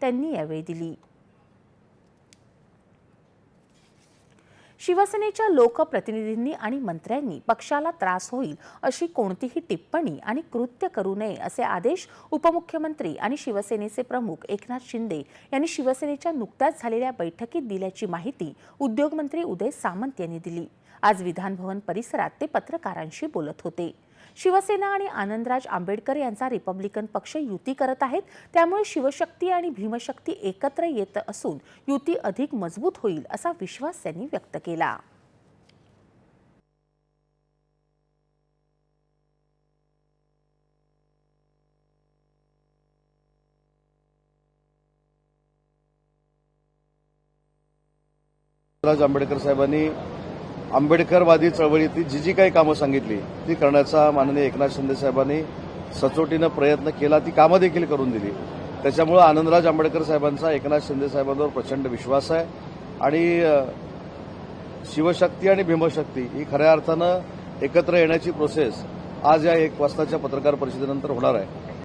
त्यांनी यावेळी दिली. शिवसेनेच्या लोकप्रतिनिधींनी आणि मंत्र्यांनी पक्षाला त्रास होईल अशी कोणतीही टिप्पणी आणि कृत्य करू नये असे आदेश उपमुख्यमंत्री आणि शिवसेनेचे प्रमुख एकनाथ शिंदे यांनी शिवसेनेच्या नुकत्याच झालेल्या बैठकीत दिल्याची माहिती उद्योगमंत्री उदय सामंत यांनी दिली. आज विधानभवन परिसरात ते पत्रकारांशी बोलत होते. शिवसेना आणि आनंदराज आंबेडकर यांचा रिपब्लिकन पक्ष युती करत आहेत. त्यामुळे शिवशक्ती आणि भीमशक्ती एकत्र येत असून युती अधिक मजबूत होईल असा विश्वास त्यांनी व्यक्त केला. आंबेडकर साहेबांनी आंबेडकरवादी चळवळीतली जी जी काही कामं सांगितली ती करण्याचा माननीय एकनाथ शिंदे साहेबांनी सचोटीनं प्रयत्न केला ती कामं देखील करून दिली. त्याच्यामुळं आनंदराज आंबेडकर साहेबांचा एकनाथ शिंदे साहेबांवर प्रचंड विश्वास आहे. आणि शिवशक्ती आणि भीमशक्ती ही खऱ्या अर्थानं एकत्र येण्याची प्रोसेस आज या एक वाजताच्या पत्रकार परिषदेनंतर होणार आहे.